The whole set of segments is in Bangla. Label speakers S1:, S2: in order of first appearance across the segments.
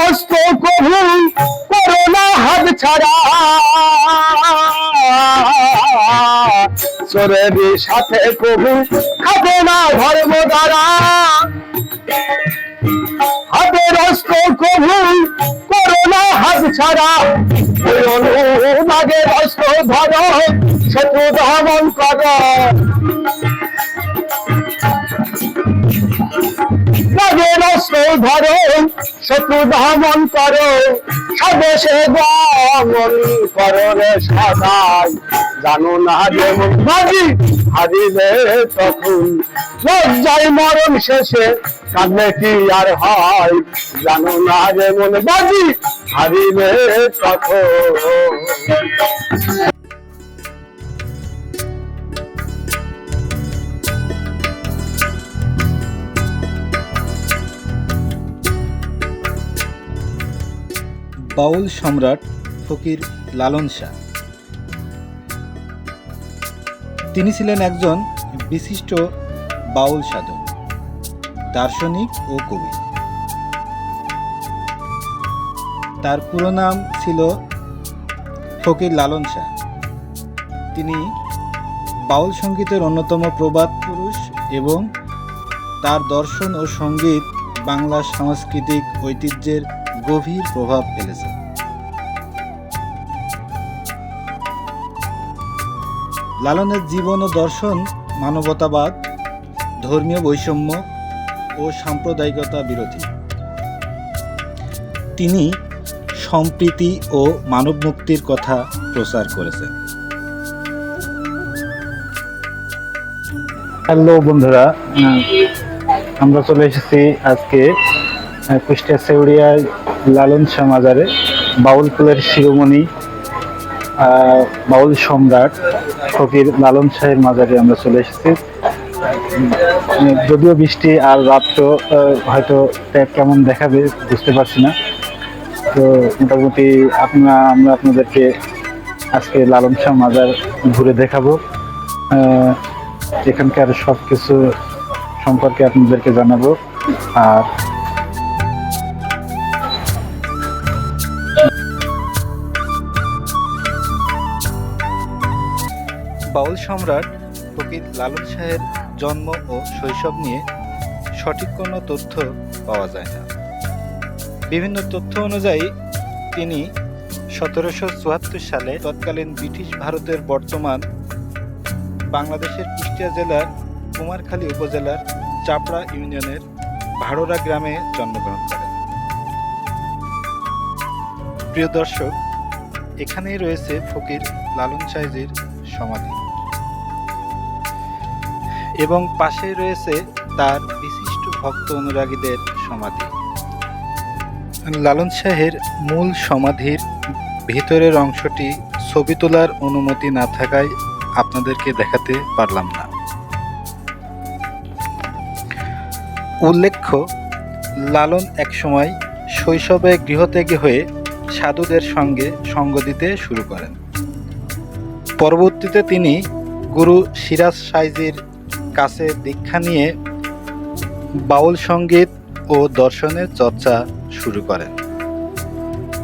S1: রস্ত কভু করোনা হাত ছাড়া। চোরের সাথে কভু খাবে না ধর্ম দ্বারা। হাতে রস্ত কভু করোনা হাত ছাড়া। ওই রস্ত ধরো, শত্রু দমন করো। লাগে রস্ত ধরো শত্রু দমন করো স্বদেশে দমন করো রে সদাই জানো না যেমন বাজি হারিলে তখন লজ্জায় মরণ শেষে কাঁদলে কি আর হয়? জানো না যেমন বাজি হারিলে তখন।
S2: বাউল সম্রাট ফকির লালন শাহ। তিনি ছিলেন একজন বিশিষ্ট বাউল সাধক, দার্শনিক ও কবি। তার পুরো নাম ছিল ফকির লালন শাহ। তিনি বাউল সঙ্গীতের অন্যতম প্রবাদ পুরুষ এবং তার দর্শন ও সংগীত বাংলা সাংস্কৃতিক ঐতিহ্যের গভীর প্রভাব ফেলেছে। লালনের জীবন ও দর্শন মানবতাবাদ, ধর্মীয় বৈষম্য ও সাম্প্রদায়িকতা বিরোধী। তিনি সম্প্রীতি ও মানব মুক্তির কথা প্রচার করেছেন।
S3: হ্যালো বন্ধুরা, আমরা চলে এসেছি আজকে কুষ্টিয়া সেউড়িয়ায় লালন শাহ মাজারে বাউল কুলের শিরোমণি বাউল সম্রাট ফকির লালন শাহের মাজারে আমরা চলে এসেছি। যদিও বৃষ্টি আর আহ, হয়তো কেমন দেখাবে বুঝতে পারছি না। তো মোটামুটি আপনারা আমরা আপনাদেরকে আজকে লালন শাহ মাজার ঘুরে দেখাবো। এখানকার সব কিছু সম্পর্কে আপনাদেরকে জানাব। আর
S2: বাউল সম্রাট ফকির লালন শাহের জন্ম ও শৈশব নিয়ে সঠিক কোনো তথ্য পাওয়া যায় না। বিভিন্ন তথ্য অনুযায়ী, তিনি সতেরোশো চুয়াত্তর সালে তৎকালীন ব্রিটিশ ভারতের বর্তমান বাংলাদেশের কুষ্টিয়া জেলার কুমারখালী উপজেলার চাপড়া ইউনিয়নের ভাড়োরা গ্রামে জন্মগ্রহণ করেন। প্রিয় দর্শক, এখানেই রয়েছে ফকির লালন সাহেজির সমাধি। এবং পাশেই রয়েছে তার বিশিষ্ট ভক্ত অনুরাগীদের সমাধি। লালন শাহের মূল সমাধির ভিতরের অংশটি ছবি তোলার অনুমতি না থাকায় আপনাদেরকে দেখাতে পারলাম না। উল্লেখ্য, লালন একসময় শৈশবে গৃহত্যাগী হয়ে সাধুদের সঙ্গে সঙ্গ দিতে শুরু করেন। পরবর্তীতে তিনি গুরু সিরাজ সাইজির কাছে দীক্ষা নিয়ে বাউল সংগীত ও দর্শনের চর্চা শুরু করেন।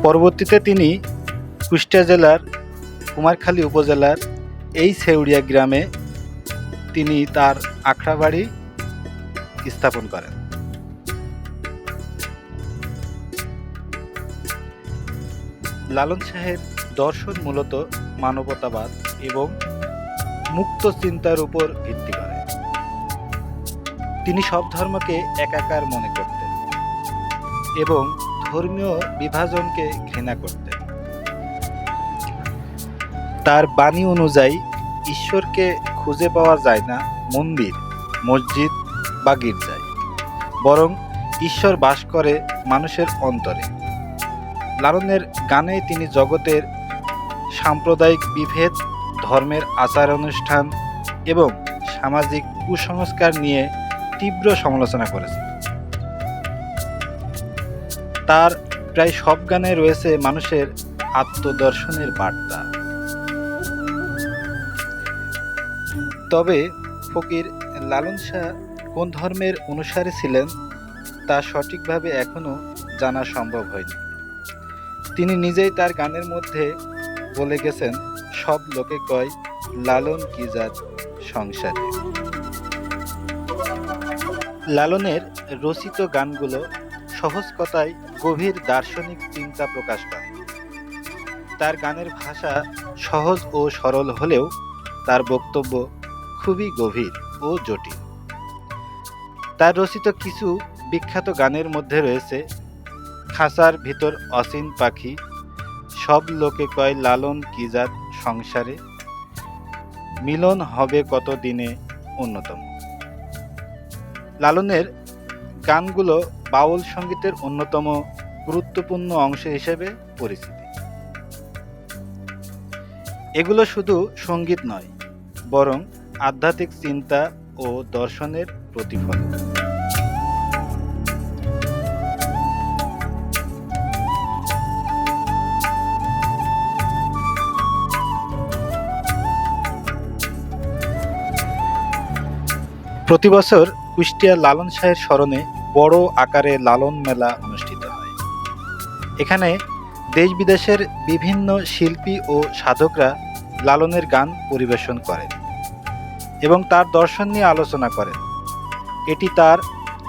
S2: পরবর্তীতে তিনি কুষ্টিয়া জেলার কুমারখালী উপজেলার এই সেউড়িয়া গ্রামে তিনি তার আখড়া বাড়ি স্থাপন করেন। লালন শাহের দর্শন মূলত মানবতাবাদ এবং মুক্ত চিন্তার উপর ভিত্তি করে। তিনি সব ধর্মকে একাকার মনে করতেন এবং ধর্মীয় বিভাজনকে ঘৃণা করতেন। তার বাণী অনুযায়ী ঈশ্বরকে খুঁজে পাওয়া যায় না মন্দির, মসজিদ বা গির্জায়, বরং ঈশ্বর বাস করে মানুষের অন্তরে। লালনের গানে তিনি জগতের সাম্প্রদায়িক বিভেদ, ধর্মের আচার অনুষ্ঠান এবং সামাজিক কুসংস্কার নিয়ে তীব্র সমালোচনা করেছেন তার প্রায় সব গানে রয়েছে মানুষের আত্মদর্শনের বার্তা। তবে ফকির লালন শাহ কোন ধর্মের অনুসারী ছিলেন, তা সঠিকভাবে এখনও জানা সম্ভব হয়নি। তিনি নিজেই তার গানের মধ্যে বলে গেছেন, সব লোকে কয়, লালন কি জাত সংসারে। লালনের রচিত গানগুলো সহজ কথায় গভীর দার্শনিক চিন্তা প্রকাশ করে তার গানের ভাষা সহজ ও সরল হলেও তার বক্তব্য খুবই গভীর ও জটিল। তার রচিত কিছু বিখ্যাত গানের মধ্যে রয়েছে, খাঁচার ভিতর অসীন পাখি, সব লোকে কয় লালন কি জাত সংসারে, মিলন হবে কত দিনে অন্যতম। লালনের গানগুলো বাউল সঙ্গীতের অন্যতম গুরুত্বপূর্ণ অংশ হিসেবে পরিচিত। এগুলো শুধু সংগীত নয়, বরং আধ্যাত্মিক চিন্তা ও দর্শনের প্রতিফলন প্রতি বছর কুষ্টিয়া লালন শাহের স্মরণে বড় আকারে লালন মেলা অনুষ্ঠিত হয়। এখানে দেশ বিদেশের বিভিন্ন শিল্পী ও সাধকরা লালনের গান পরিবেশন করেন এবং তার দর্শন নিয়ে আলোচনা করেন। এটি তার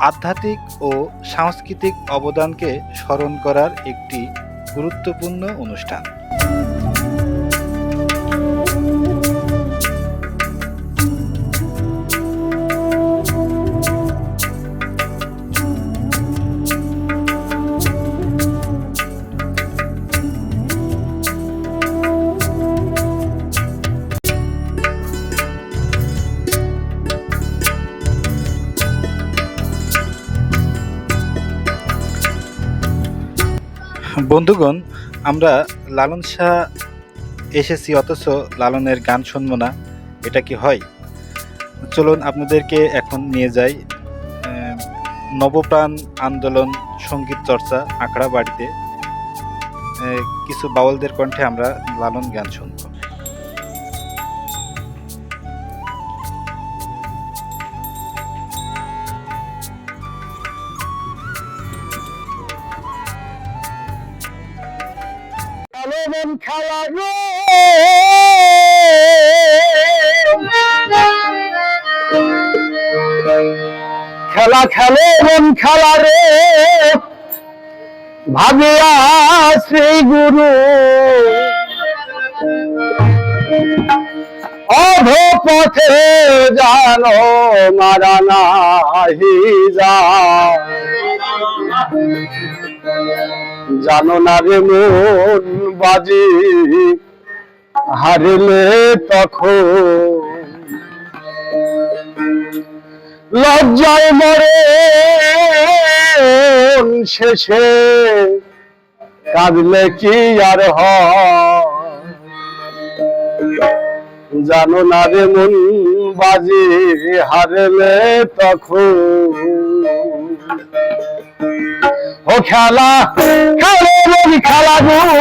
S2: আধ্যাত্মিক ও সাংস্কৃতিক অবদানকে স্মরণ করার একটি গুরুত্বপূর্ণ অনুষ্ঠান। বন্ধুগণ, আমরা লালন শাহ এসেছি, অথচ লালনের গান শুনব না। এটা কি হয়? চলুন আপনাদেরকে এখন নিয়ে যাই নবপ্রাণ আন্দোলন সংগীত চর্চা আঁকড়া বাড়িতে। কিছু বাউলদের কণ্ঠে আমরা লালন গান শুনব।
S1: খেলা খেলে মন খেলা রে। ভাবিয়া শ্রী গুরু। অধ পথে জানো মারা নাহি যায়। জানো না রে মন বাজি। হারলে তখন লজ্জায় মরে শেষে। কাঁদলে কি আর হয়? জানো না রে মন বাজি। হারলে তখন ও খেলা, খেলে বলি খেলা গুরু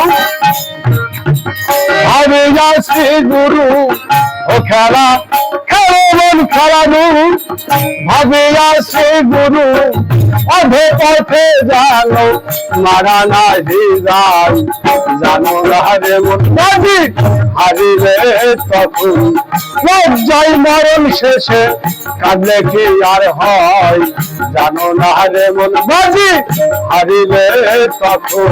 S1: ভাবে যাচ্ছে গুরু, ও খেলা, খেলে বলি খেলা গুরু ভাবে যাচ্ছে গুরু অধে পথে জানো মারা না যাই জানো হারে বাজি হারিলে তখন লজ্জাই মরণ শেষে কাঁদলে কি আর হয়? জানো না রে মন। বাজি হারিলে তখন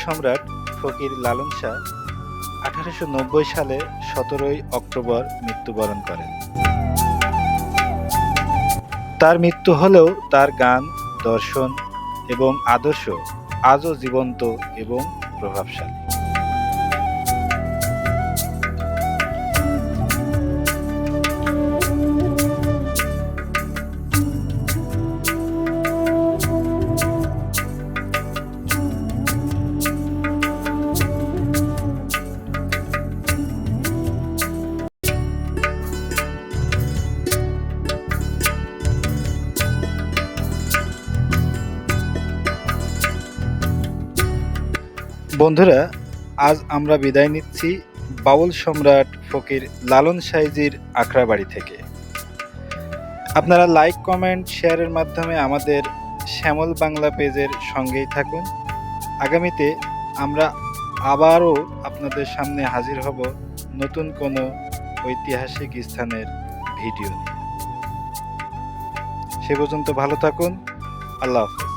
S2: সম্রাট ফকির লালন শাহ আঠারোশো নব্বই সালে সতেরোই অক্টোবর মৃত্যুবরণ করেন। তার মৃত্যু হলেও তার গান, দর্শন এবং আদর্শ আজও জীবন্ত এবং প্রভাবশালী। বন্ধুরা, আজ আমরা বিদায় নিচ্ছি বাউল সম্রাট ফকির লালন সাইজির আখড়াবাড়ি থেকে। আপনারা লাইক কমেন্ট শেয়ারের মাধ্যমে আমাদের শ্যামল বাংলা পেজের সঙ্গেই থাকুন। আগামীতে আমরা আবারও আপনাদের সামনে হাজির হব নতুন কোনো ঐতিহাসিক স্থানের ভিডিও সে পর্যন্ত ভালো থাকুন। আল্লাহ হাফেজ।